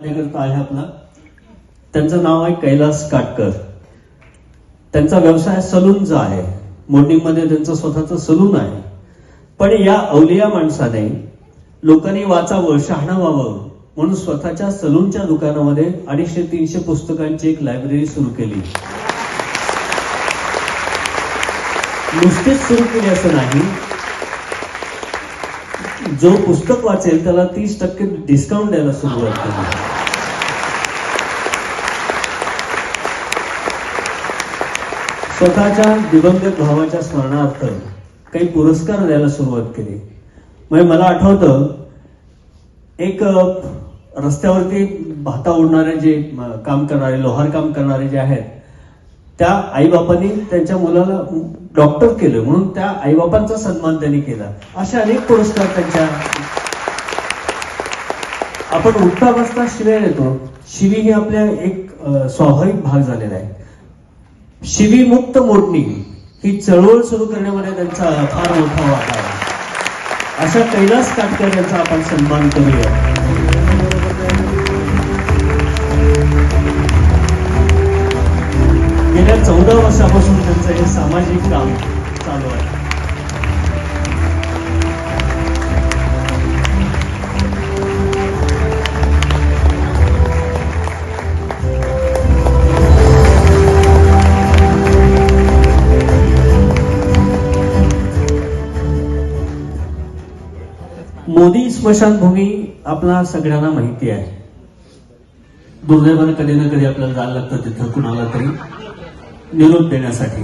कार्यकर्ता आहे आपला. त्यांचं नाव आहे कैलास काटकर. त्यांचा व्यवसाय सलूनचा आहे. मोर्निंगमध्ये त्यांचं स्वतःचं सलून आहे. पण या अवलिया माणसाने लोकांनी वाचावं शहाणा व्हावं म्हणून स्वतःच्या सलूनच्या दुकानामध्ये अडीचशे तीनशे पुस्तकांची एक लायब्ररी सुरू केली. नुसतीच सुरू केली असं नाही जो पुस्तक वाचेल त्याला तीस टक्के डिस्काउंट द्यायला सुरुवात केली. स्वतःच्या दिवंगत भावाच्या स्मरणार्थ काही पुरस्कार द्यायला सुरुवात केली. म्हणजे मला आठवतं एक रस्त्यावरती भाता उडणारे जे काम करणारे लोहार काम करणारे जे आहेत त्या आईबापांनी त्यांच्या मुलाला डॉक्टर केलं म्हणून त्या आईबापांचा सन्मान त्यांनी केला. असे अनेक पुरस्कार त्यांच्या आपण उठता बसता शिव्या येतो शिवी ही आपल्या एक स्वाभाविक भाग झालेला आहे. शिवी मुक्त मोडणी ही चळवळ सुरू करण्यामध्ये त्यांचा फार मोठा वाटा आहे. अशा कैलास काटकर यांचा आपण सन्मान करूया. गेल्या चौदा वर्षापासून त्यांचं हे सामाजिक काम चालू आहे. मोदी स्मशानभूमी आपला सगळ्यांना माहिती आहे. दुर्दैवानं कधी ना कधी आपल्याला जायला लागतं तिथं कुणाला तरी. निरोप देण्यासाठी.